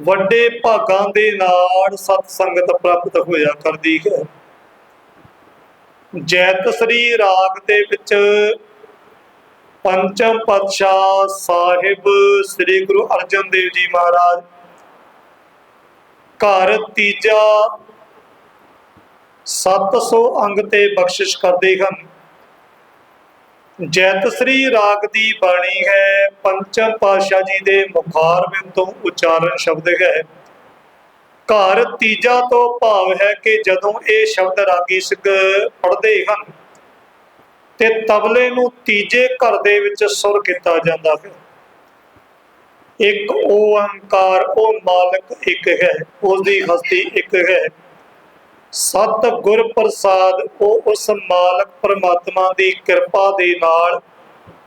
ਵੱਡੇ ਭਾਗਾਂ ਦੇ ਨਾਲ ਸਤ ਸੰਗਤ ਪ੍ਰਾਪਤ ਹੋਇਆ ਕਰਦੀ ਹੈ। ਜੈਤ ਸ੍ਰੀ ਰਾਗ ਦੇ ਵਿੱਚ ਪੰਚਮ ਪਾਤਸ਼ਾਹ ਸਾਹਿਬ ਸ੍ਰੀ ਗੁਰੂ ਅਰਜਨ ਦੇਵ ਜੀ ਮਹਾਰਾਜ, ਘਰ ਤੀਜਾ 700 ਅੰਗ ਤੇ ਬਖਸ਼ਿਸ਼ ਕਰਦੇ ਹਨ। ਜੈਤ ਸ੍ਰੀ ਰਾਗ ਦੀ ਬਾਣੀ ਹੈ ਪੰਚਮ ਪਾਤਸ਼ਾਹ ਜੀ ਦੇ ਮੁਖਾਰ ਤੋਂ ਉਚਾਰਨ ਸ਼ਬਦ ਹੈ। ਘਰ ਤੀਜਾ ਤੋਂ ਭਾਵ ਹੈ ਕਿ ਜਦੋਂ ਇਹ ਸ਼ਬਦ ਰਾਗੀ ਸਿੰਘ ਪੜ੍ਹਦੇ ਹਨ, ਤੇ ਤਬਲੇ ਨੂੰ ਤੀਜੇ ਘਰ ਦੇ ਵਿੱਚ ਸੁਰ ਕੀਤਾ ਜਾਂਦਾ ਹੈ। ਇੱਕ ਓੰਕਾਰ ਉਹ ਮਾਲਕ ਇੱਕ ਹੈ ਉਸ ਦੀ ਹਸਤੀ ਇੱਕ ਹੈ। ਸਤ ਗੁਰ ਪ੍ਰਸਾਦ, ਉਹ ਉਸ ਮਾਲਕ ਪਰਮਾਤਮਾ ਦੀ ਕਿਰਪਾ ਦੇ ਨਾਲ,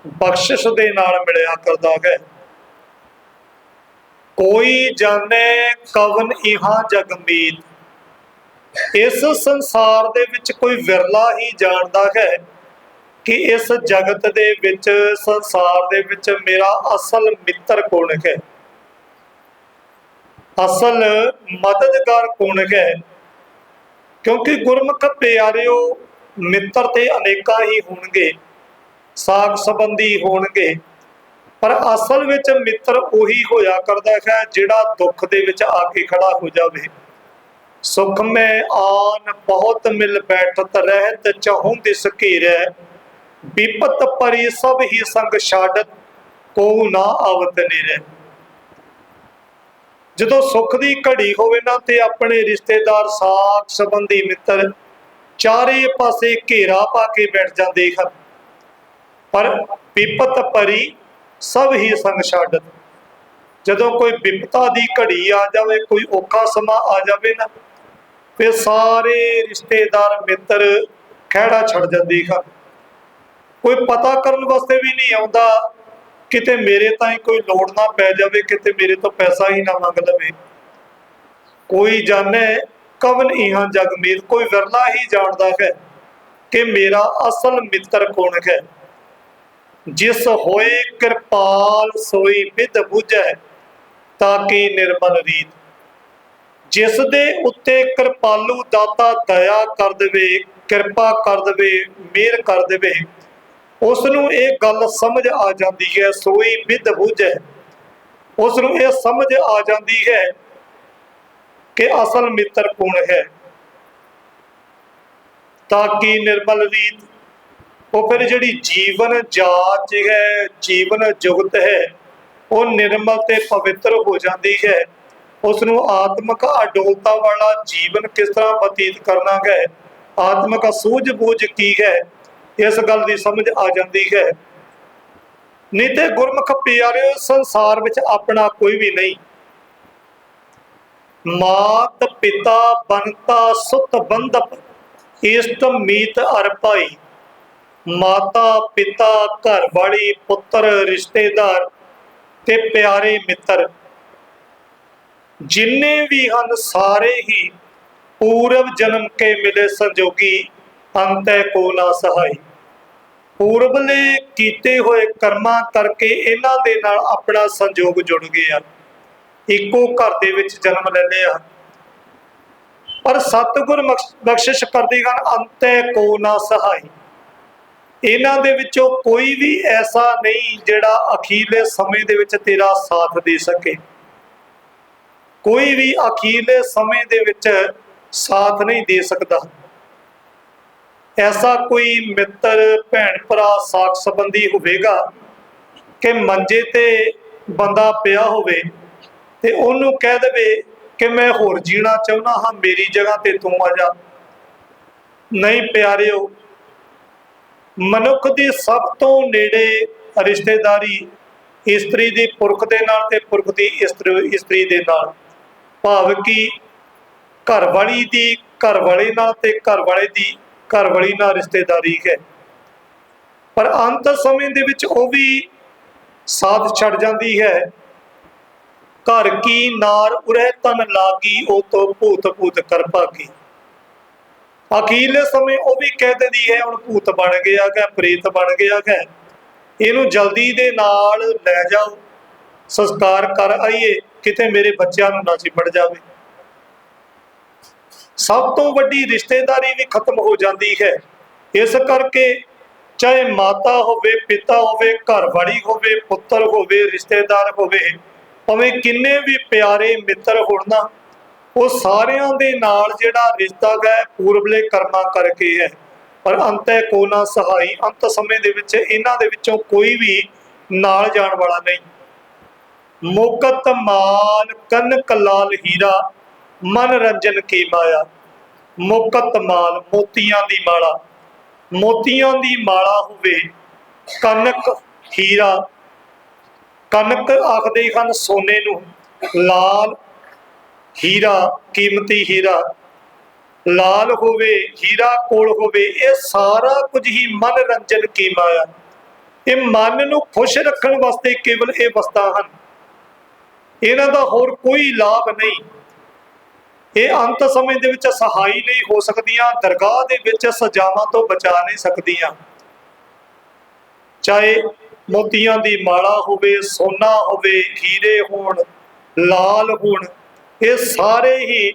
ਬਖਸ਼ਿਸ਼ ਦੇ ਨਾਲ ਮਿਲਿਆ ਕਰਦਾ ਹੈ। ਕੋਈ ਜਾਣੇ ਕਵਨ ਇਹਾਂ ਜਗਮੀਤ ਇਸ ਸੰਸਾਰ ਦੇ ਵਿੱਚ ਕੋਈ ਵਿਰਲਾ ਹੀ ਜਾਣਦਾ ਹੈ ਕਿ ਇਸ ਜਗਤ ਦੇ ਵਿੱਚ, ਸੰਸਾਰ ਦੇ ਵਿੱਚ ਮੇਰਾ ਅਸਲ ਮਿੱਤਰ ਕੌਣ ਹੈ? ਅਸਲ ਮਦਦਗਾਰ ਕੌਣ ਹੈ? ਕਿਉਂਕਿ ਗੁਰਮੁਖ ਪਿਆਰਿਓ ਮਿੱਤਰ ਤੇ ਅਨੇਕਾਂ ਹੀ ਹੋਣਗੇ, ਸਾਖ ਸੰਬੰਧੀ ਹੋਣਗੇ, ਪਰ ਅਸਲ ਵਿੱਚ ਮਿੱਤਰ ਉਹੀ ਹੋਇਆ ਕਰਦਾ ਹੈ ਜਿਹੜਾ ਦੁੱਖ ਦੇ ਵਿੱਚ ਆ ਕੇ ਖੜਾ ਹੋ ਜਾਵੇ। ਸੁਖ ਮੈਂ ਆਨ ਬਹੁਤ ਮਿਲ ਬੈਠਤ ਰਹਿਤ ਚਾਹੂੰ ਦਿਸ ਘੇਰੈ, ਵਿਪਤ ਪਰੀ ਸਭ ਹੀ ਸੰਗ ਛਾੜਤ ਕੋ ਨਾ ਆਵਤ ਨੇਰੇ। ਜਦੋਂ ਸੁੱਖ ਦੀ ਘੜੀ ਹੋਵੇ ਨਾ ਤੇ ਆਪਣੇ ਰਿਸ਼ਤੇਦਾਰ ਸਾਥ ਸੰਬੰਧੀ ਮਿੱਤਰ ਚਾਰੇ ਪਾਸੇ ਘੇਰਾ ਪਾ ਕੇ ਬੈਠ ਜਾਂਦੇ ਹਨ। ਪਰ ਵਿਪਤ ਪਰੀ ਸਭ ਹੀ ਸੰਗ ਛੱਡ ਜਦੋਂ ਕੋਈ ਵਿਪਤਾ ਦੀ ਘੜੀ ਆ ਜਾਵੇ, ਕੋਈ ਔਖਾ ਸਮਾਂ ਆ ਜਾਵੇ ਨਾ ਤੇ ਸਾਰੇ ਰਿਸ਼ਤੇਦਾਰ ਮਿੱਤਰ ਖਹਿੜਾ ਛੱਡ ਜਾਂਦੇ ਹਨ। ਕੋਈ ਪਤਾ ਕਰਨ ਵਾਸਤੇ ਵੀ ਨਹੀਂ ਆਉਂਦਾ ਕਿਤੇ ਮੇਰੇ ਤਾਈਂ ਕੋਈ ਲੋੜ ਨਾ ਪੈ ਜਾਵੇ, ਕਿਤੇ ਮੇਰੇ ਤੋਂ ਪੈਸਾ ਹੀ ਨਾ ਮੰਗ ਲਵੇ। ਕੋਈ ਜਾਣੇ ਕਵਨ ਇਹਾਂ ਜਗਮੀਤ ਕੋਈ ਵਿਰਲਾ ਹੀ ਜਾਣਦਾ ਹੈ ਕਿ ਮੇਰਾ ਅਸਲ ਮਿੱਤਰ ਕੌਣ ਹੈ। ਜਿਸ ਹੋਏ ਕਿਰਪਾਲ ਸੋਈ ਵਿਦ ਬੁਝੈ, ਤਾਂ ਕਿ ਨਿਰਮਲ ਰੀਤ। ਜਿਸ ਦੇ ਉੱਤੇ ਕਿਰਪਾਲੂ ਦਾਤਾ ਦਇਆ ਕਰ ਦੇਵੇ, ਕਿਰਪਾ ਕਰ ਦੇਵੇ ਮਿਹਰ ਕਰ ਦੇਵੇ ਉਸ ਨੂੰ ਇਹ ਗੱਲ ਸਮਝ ਆ ਜਾਂਦੀ ਹੈ, ਸੋਈ ਵਿਦ 부ਜੈ ਉਸ ਨੂੰ ਇਹ ਸਮਝ ਆ ਜਾਂਦੀ ਹੈ ਕਿ ਅਸਲ ਮਿੱਤਰ ਕੌਣ ਹੈ। ਤਾਂ ਕਿ ਨਿਰਮਲ ਰੀਤ, ਉਹ ਫਿਰ ਜਿਹੜੀ ਜੀਵਨ ਜਾਚ ਹੈ, ਜੀਵਨ ਜੁਗਤ ਹੈ, ਉਹ ਨਿਰਮਲ ਤੇ ਪਵਿੱਤਰ ਹੋ ਜਾਂਦੀ ਹੈ। ਉਸ ਨੂੰ ਆਤਮਿਕ ਅਡੋਲਤਾ ਵਾਲਾ ਜੀਵਨ ਕਿਸ ਤਰ੍ਹਾਂ ਬਤੀਤ ਕਰਨਾ ਹੈ? ਆਤਮਿਕ ਸੂਝ-ਬੂਝ ਕੀ ਹੈ? ਇਸ ਗੱਲ ਦੀ ਸਮਝ ਆ ਜਾਂਦੀ ਹੈ। ਨਹੀਂ ਤੇ ਗੁਰਮੁਖ ਪਿਆਰਿਓ, ਸੰਸਾਰ ਵਿੱਚ ਆਪਣਾ ਕੋਈ ਵੀ ਨਹੀਂ। ਮਾਤ ਪਿਤਾ ਬੰਤਾ ਸੁਤ ਬੰਧਪ, ਇਸ਼ਟ ਮੀਤ ਅਰ ਭਾਈ। ਮਾਤਾ ਪਿਤਾ ਘਰ ਵਾਲੀ ਪੁੱਤਰ ਰਿਸ਼ਤੇਦਾਰ ਤੇ ਪਿਆਰੇ ਮਿੱਤਰ। ਜਿੰਨੇ ਵੀ ਹਨ, ਸਾਰੇ ਹੀ ਪੂਰਵ ਜਨਮ ਕੇ ਮਿਲੇ ਸੰਜੋਗੀ। ਅੰਤੈ ਕੋ ਨਾ ਸਹਾਈ। ਪੂਰਬਲੇ ਕੀਤੇ ਹੋਏ ਕਰਮਾਂ ਕਰਕੇ ਇਹਨਾਂ ਦੇ ਨਾਲ ਆਪਣਾ ਸੰਜੋਗ ਜੁੜ ਗਿਆ। ਇੱਕੋ ਘਰ ਦੇ ਵਿੱਚ ਜਨਮ ਲੈਂਦੇ ਲਿਆ ਪਰ ਸਤਿਗੁਰ ਬਖਸ਼ਿਸ਼ ਕਰਦੀ ਹਨ ਅੰਤੈ ਕੋ ਨਾ ਸਹਾਈ। ਇਹਨਾਂ ਦੇ ਵਿੱਚੋਂ ਕੋਈ ਵੀ ਐਸਾ ਨਹੀਂ ਜਿਹੜਾ ਅਖੀਰਲੇ ਸਮੇਂ ਦੇ ਵਿੱਚ ਤੇਰਾ ਸਾਥ ਦੇ ਸਕੇ। ਕੋਈ ਵੀ ਅਖੀਰਲੇ ਸਮੇਂ ਦੇ ਵਿੱਚ ਸਾਥ ਨਹੀਂ ਦੇ ਸਕਦਾ। ਐਸਾ ਕੋਈ ਮਿੱਤਰ, ਭੈਣ ਭਰਾ ਸਾਖ ਸੰਬੰਧੀ ਹੋਵੇਗਾ ਕਿ ਮੰਜੇ ਤੇ ਬੰਦਾ ਪਿਆ ਹੋਵੇ ਤੇ ਉਹਨੂੰ ਕਹਿ ਦੇਵੇ ਕਿ ਮੈਂ ਹੋਰ ਜੀਣਾ ਚਾਹੁੰਦਾ ਹਾਂ, ਮੇਰੀ ਜਗ੍ਹਾ ਤੇ ਤੂੰ ਆ ਜਾ। ਨਹੀਂ ਪਿਆਰਿਓ, ਮਨੁੱਖ ਦੀ ਸਭ ਤੋਂ ਨੇੜੇ ਰਿਸ਼ਤੇਦਾਰੀ ਇਸਤਰੀ ਦੀ ਪੁਰਖ ਦੇ ਨਾਲ ਤੇ ਪੁਰਖ ਦੀ ਇਸਤਰੀ ਇਸਤਰੀ ਦੇ ਨਾਲ। ਭਾਵ ਕਿ ਘਰ ਵਾਲੀ ਦੀ ਘਰ ਵਾਲੇ ਨਾਲ ਤੇ ਘਰ ਵਾਲੇ ਦੀ ਘਰ ਵਾਲੀ ਨਾਲ ਰਿਸ਼ਤੇਦਾਰੀ ਹੈ। ਪਰ ਅੰਤ ਸਮੇਂ ਦੇ ਵਿੱਚ ਉਹ ਵੀ ਸਾਥ ਛੱਡ ਜਾਂਦੀ ਹੈ। ਘਰ ਕੀ ਨਾਰ ਉਰੇ ਤਨ ਲਾਗੀ, ਉਹ ਤੋਂ ਭੂਤ ਭੂਤ ਕਰ ਭਾਗੀ। ਅਖੀਰਲੇ ਸਮੇਂ ਉਹ ਵੀ ਕਹਿ ਦਿੰਦੀ ਹੈ, ਹੁਣ ਭੂਤ ਬਣ ਗਿਆ ਹੈ, ਪ੍ਰੇਤ ਬਣ ਗਿਆ ਹੈ। ਇਹਨੂੰ ਜਲਦੀ ਦੇ ਨਾਲ ਲੈ ਜਾਓ। ਸੰਸਕਾਰ ਕਰ ਆਈਏ, ਕਿਤੇ ਮੇਰੇ ਬੱਚਿਆਂ ਨੂੰ ਨਾ ਚਿੰਬੜ ਜਾਵੇ। ਸਭ ਤੋਂ ਵੱਡੀ ਰਿਸ਼ਤੇਦਾਰੀ ਵੀ ਖਤਮ ਹੋ ਜਾਂਦੀ ਹੈ। ਇਸ ਕਰਕੇ ਚਾਹੇ ਮਾਤਾ ਹੋਵੇ, ਪਿਤਾ ਹੋਵੇ, ਘਰਵਾਲੀ ਹੋਵੇ, ਪੁੱਤਰ ਹੋਵੇ, ਰਿਸ਼ਤੇਦਾਰ ਹੋਵੇ, ਭਾਵੇਂ ਕਿੰਨੇ ਵੀ ਪਿਆਰੇ ਮਿੱਤਰ ਹੋਣ ਉਹ ਸਾਰਿਆਂ ਦੇ ਨਾਲ ਜਿਹੜਾ ਰਿਸ਼ਤਾ ਹੈ, ਪੂਰਬਲੇ ਕਰਮਾਂ ਕਰਕੇ ਹੈ। ਪਰ ਅੰਤੈ ਕੋ ਨਾ ਸਹਾਈ, ਅੰਤ ਸਮੇਂ ਦੇ ਵਿੱਚ ਇਹਨਾਂ ਦੇ ਵਿੱਚੋਂ ਕੋਈ ਵੀ ਨਾਲ ਜਾਣ ਵਾਲਾ ਨਹੀਂ। ਮੁਕਤ ਮਾਲ ਕਨਕ ਲਾਲ ਹੀਰਾ ਮਨ ਰੰਜਨ ਕੀ ਮਾਇਆ? ਮੁਕਤ ਮਾਲ ਮੋਤੀਆਂ ਦੀ ਮਾਲਾ। ਮੋਤੀਆਂ ਦੀ ਮਾਲਾ ਹੋਵੇ ਕਨਕ ਹੀਰਾ ਕਨਕ ਆਖਦੇ ਹਨ ਸੋਨੇ ਨੂੰ, ਲਾਲ ਹੀਰਾ, ਕੀਮਤੀ ਹੀਰਾ। ਲਾਲ ਹੋਵੇ, ਹੀਰਾ ਕੋਲ ਹੋਵੇ, ਇਹ ਸਾਰਾ ਕੁਝ ਹੀ ਮਨ ਰੰਜਨ ਕੀ ਮਾਇਆ? ਇਹ ਮਨ ਨੂੰ ਖੁਸ਼ ਰੱਖਣ ਵਾਸਤੇ ਕੇਵਲ ਇਹ ਵਸਤਾਂ ਹਨ। ਇਹਨਾਂ ਦਾ ਹੋਰ ਕੋਈ ਲਾਭ ਨਹੀਂ। ਇਹ ਅੰਤ ਸਮੇਂ ਦੇ ਵਿੱਚ ਸਹਾਈ ਨਹੀਂ ਹੋ ਸਕਦੀਆਂ, ਦਰਗਾਹ ਦੇ ਵਿੱਚ ਸਜ਼ਾਵਾਂ ਤੋਂ ਬਚਾ ਨਹੀਂ ਸਕਦੀਆਂ। ਚਾਹੇ ਮੋਤੀਆਂ ਦੀ ਮਾਲਾ ਹੋਵੇ, ਸੋਨਾ ਹੋਵੇ, ਹੀਰੇ ਹੋਣ, ਲਾਲ ਹੋਣ, ਇਹ ਸਾਰੇ ਹੀ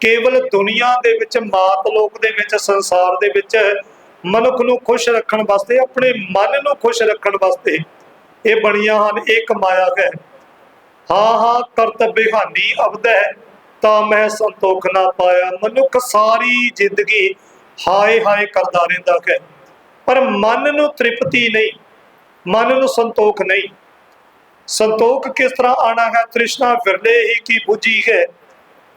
ਕੇਵਲ ਦੁਨੀਆ ਦੇ ਵਿੱਚ, ਮਾਤ ਲੋਕ ਦੇ ਵਿੱਚ, ਸੰਸਾਰ ਦੇ ਵਿੱਚ ਮਨੁੱਖ ਨੂੰ ਖੁਸ਼ ਰੱਖਣ ਵਾਸਤੇ, ਆਪਣੇ ਮਨ ਨੂੰ ਖੁਸ਼ ਰੱਖਣ ਵਾਸਤੇ ਇਹ ਬਣੀਆਂ ਹਨ, ਇਹ ਕਮਾਇਆ ਹੈ ਹਾਂ। ਹਾਂ ਕਰਤੱਬੇ ਹਾਨੀ ਅਬਦ ਹੈ। ਤਾਂ ਮੈਂ ਸੰਤੋਖ ਨਾ ਪਾਇਆ। ਮਨੁੱਖ ਸਾਰੀ ਜ਼ਿੰਦਗੀ ਹਾਏ ਹਾਏ ਕਰਦਾ ਰਹਿੰਦਾ ਹੈ। ਪਰ ਮਨ ਨੂੰ ਤ੍ਰਿਪਤੀ ਨਹੀਂ, ਮਨ ਨੂੰ ਸੰਤੋਖ ਨਹੀਂ। ਸੰਤੋਖ ਕਿਸ ਤਰ੍ਹਾਂ ਆਣਾ ਹੈ? ਤ੍ਰਿਸ਼ਨਾ ਵਿਰਲੇ ਹੀ ਕੀ ਬੁਝੀ ਹੈ?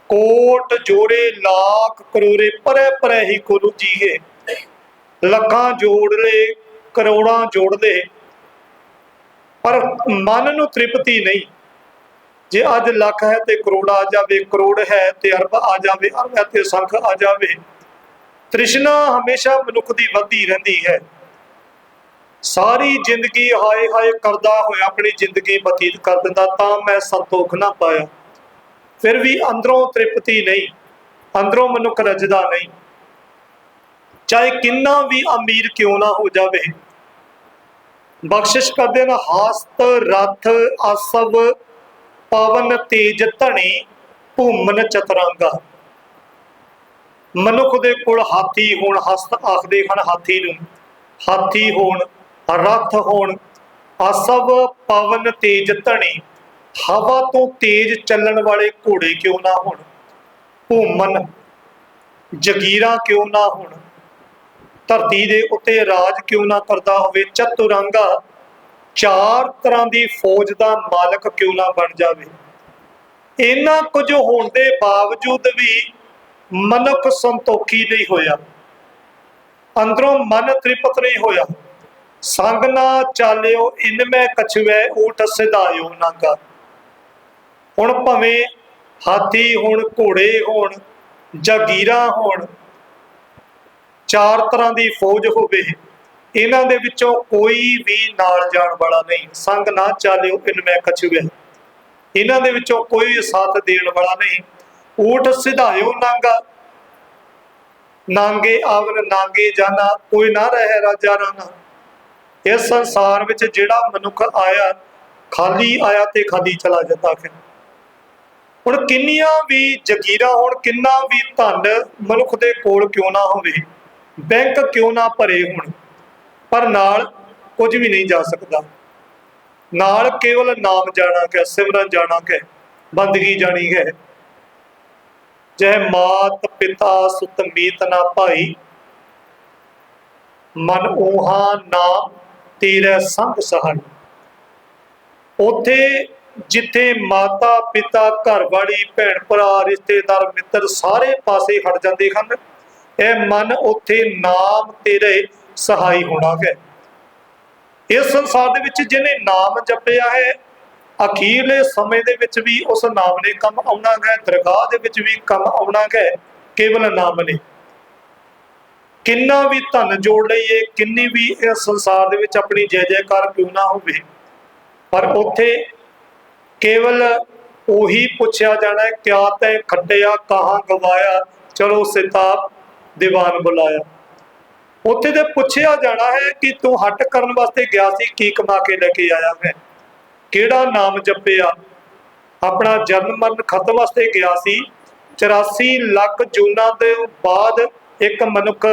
ਕੋਟ ਜੋੜੇ, ਲਾਖ ਕਰੋੜੇ, ਪਰੇ ਪਰੇ ਹੀ ਕੋ ਰੁਜੀ ਹੈ। ਲੱਖਾਂ ਜੋੜ ਲੈ ਕਰੋੜਾਂ ਜੋੜ ਲੈ ਪਰ ਮਨ ਨੂੰ ਤ੍ਰਿਪਤੀ ਨਹੀਂ ਜੇ ਅੱਜ ਲੱਖ ਹੈ ਤੇ ਕਰੋੜ ਆ ਜਾਵੇ, ਕਰੋੜ ਹੈ ਤੇ ਅਰਬ ਆ ਜਾਵੇ, ਅਰਬ ਹੈ ਤੇ ਸੰਖ ਆ ਜਾਵੇ। ਤ੍ਰਿਸ਼ਨਾ ਹਮੇਸ਼ਾ ਮਨੁੱਖ ਦੀ ਵੱਧਦੀ ਰਹਿੰਦੀ ਹੈ। ਸਾਰੀ ਜ਼ਿੰਦਗੀ ਹਾਏ ਹਾਏ ਕਰਦਾ ਹੋਇਆ, ਆਪਣੀ ਜ਼ਿੰਦਗੀ ਬਤੀਤ ਕਰ ਦਿੰਦਾ, ਤਾਂ ਮੈਂ ਸੰਤੋਖ ਨਾ ਪਾਇਆ। ਫਿਰ ਵੀ ਅੰਦਰੋਂ ਤ੍ਰਿਪਤੀ ਨਹੀਂ, ਅੰਦਰੋਂ ਮਨੁੱਖ ਰਜਦਾ ਨਹੀਂ। ਚਾਹੇ ਕਿੰਨਾ ਵੀ ਅਮੀਰ ਕਿਉਂ ਨਾ ਹੋ ਜਾਵੇ। ਬਖਸ਼ਿਸ਼ ਕਰਦੇ ਨਾ ਹਾਸਤ, ਰਥ ਅਸਬ ਪਵਨ ਤੇਜ ਧਣੀ, ਭੂਮਨ ਚਤਰੰਗਾ। ਮਨੁੱਖ ਦੇ ਕੋਲ ਹਾਥੀ ਹੋਣ, ਹਸਤ ਆਖਦੇ ਹਨ ਹਾਥੀ ਨੂੰ, ਹਾਥੀ ਹੋਣ, ਰਥ ਹੋਣ ਆਸਵ ਪਵਨ ਤੇਜ ਧਣੀ, ਹਵਾ ਤੋਂ ਤੇਜ਼ ਚੱਲਣ ਵਾਲੇ ਘੋੜੇ ਕਿਉਂ ਨਾ ਹੋਣ? ਭੂਮਨ ਜਗੀਰਾਂ ਕਿਉਂ ਨਾ ਹੋਣ? ਧਰਤੀ ਦੇ ਉੱਤੇ ਰਾਜ ਕਿਉਂ ਨਾ ਕਰਦਾ ਹੋਵੇ? ਚਤੁਰੰਗਾ ਚਾਰ ਤਰ੍ਹਾਂ ਦੀ ਫੌਜ ਦਾ ਮਾਲਕ ਕਿਉਂ ਨਾ ਬਣ ਜਾਵੇ? ਇਹਨਾਂ ਕੁਝ ਹੋਣ ਦੇ ਬਾਵਜੂਦ ਵੀ ਮਨੁੱਖ ਸੰਤੋਖੀ ਨਹੀਂ ਹੋਇਆ। ਅੰਦਰੋਂ ਮਨ ਤ੍ਰਿਪਤ ਨਹੀਂ ਹੋਇਆ। ਸੰਗ ਨਾ ਚਾਲਿਓ, ਇਨ ਮੈਂ ਊਠ ਸਿਧਾਇਓ ਨਾਗਾ। ਹੁਣ ਭਵੇਂ ਹਾਥੀ ਹੋਣ, ਘੋੜੇ ਹੋਣ, ਜਾਗੀਰਾਂ ਹੋਣ, ਚਾਰ ਤਰ੍ਹਾਂ ਦੀ ਫੌਜ ਹੋਵੇ। ਇਹਨਾਂ ਦੇ ਵਿੱਚੋਂ ਕੋਈ ਵੀ ਨਾਲ ਜਾਣ ਵਾਲਾ ਨਹੀਂ। ਸੰਗ ਨਾ ਚਾਲਿਓ ਇਨ ਮੈਂ ਕਛੁਐ ਇਹਨਾਂ ਦੇ ਵਿੱਚੋਂ ਕੋਈ ਸਾਥ ਦੇਣ ਵਾਲਾ ਨਹੀਂ। ਊਠ ਸਿਧਾਇਓ ਨਾਂਗਾ। ਨਾਂਗੇ ਆਵਨ, ਨਾਂਗੇ ਜਾਣਾ ਕੋਈ ਨਾ ਰਹੇ ਰਾਜਾ ਰਾਣਾ। ਇਸ ਸੰਸਾਰ ਵਿੱਚ ਜਿਹੜਾ ਮਨੁੱਖ ਆਇਆ, ਖਾਲੀ ਆਇਆ ਤੇ ਖਾਲੀ ਚਲਾ ਜਾਂਦਾ ਫਿਰ ਹੁਣ ਕਿੰਨੀਆਂ ਵੀ ਜਗੀਰਾਂ ਹੋਣ, ਕਿੰਨਾ ਵੀ ਧਨ ਮਨੁੱਖ ਦੇ ਕੋਲ ਕਿਉਂ ਨਾ ਹੋਵੇ, ਬੈਂਕ ਕਿਉਂ ਨਾ ਭਰੇ ਹੋਣ ਪਰ ਨਾਲ ਕੁਝ ਵੀ ਨਹੀਂ ਜਾ ਸਕਦਾ। ਨਾਲ ਕੇਵਲ ਨਾਮ ਜਾਣਾ ਹੈ ਸਿਮਰਨ ਜਾਣਾ ਹੈ ਬੰਦਗੀ ਜਾਣੀ ਹੈ। ਜੈ ਮਾਤ ਪਿਤਾ ਸੁਤ ਮੀਤ ਨਾ ਭਾਈ, ਮਨ ਊਹਾ ਨਾਮ ਤੇਰੇ ਸੰਗ ਸਹਣ। ਉਥੇ ਜਿੱਥੇ ਮਾਤਾ ਪਿਤਾ ਘਰ ਵਾਲੀ ਭੈਣ ਭਰਾ, ਰਿਸ਼ਤੇਦਾਰ, ਮਿੱਤਰ ਸਾਰੇ ਪਾਸੇ ਹਟ ਜਾਂਦੇ ਹਨ, ਇਹ ਮਨ ਉਥੇ ਨਾਮ ਤੇਰੇ ਸਹਾਈ ਹੋਣਾ ਹੈ। ਇਸ ਸੰਸਾਰ ਦੇ ਵਿੱਚ ਜਿਹਨੇ ਨਾਮ ਜਪਿਆ ਹੈ, ਅਖੀਰਲੇ ਸਮੇਂ ਦੇ ਵਿੱਚ ਵੀ ਉਸ ਨਾਮ ਨੇ ਕੰਮ ਆਉਣਾ ਹੈ, ਦਰਗਾਹ ਦੇ ਵਿੱਚ ਵੀ ਕੰਮ ਆਉਣਾ ਹੈ, ਕੇਵਲ ਨਾਮ ਨੇ। ਕਿੰਨਾ ਵੀ ਧਨ ਜੋੜ ਲਈਏ, ਕਿੰਨੀ ਵੀ ਇਸ ਸੰਸਾਰ ਦੇ ਵਿੱਚ ਆਪਣੀ ਜੈ ਜੈਕਾਰ ਕਿਉਂ ਨਾ ਹੋਵੇ, ਪਰ ਉੱਥੇ ਕੇਵਲ ਉਹੀ ਪੁੱਛਿਆ ਜਾਣਾ ਹੈ, ਕਿਆ ਤੈ ਖੱਟਿਆ, ਕਹਾਂ ਗਵਾਇਆ, ਚਲੋ ਸਿਤਾਬ ਦੀਵਾਨ ਬੁਲਾਇਆ। ਉੱਥੇ ਤੇ ਪੁੱਛਿਆ ਜਾਣਾ ਹੈ ਕਿ ਤੂੰ ਹੱਟ ਕਰਨ ਵਾਸਤੇ ਗਿਆ ਸੀ, ਕੀ ਕਮਾ ਕੇ ਲੈ ਕੇ ਆਇਆ ਹੈ? ਕਿਹੜਾ ਨਾਮ ਜਪਿਆ? ਆਪਣਾ ਜਨਮ ਮਰਨ ਖਤਮ ਵਾਸਤੇ ਗਿਆ ਸੀ। 84 ਲੱਖ ਜੂਨਾਂ ਦੇ ਬਾਅਦ ਇੱਕ ਮਨੁੱਖ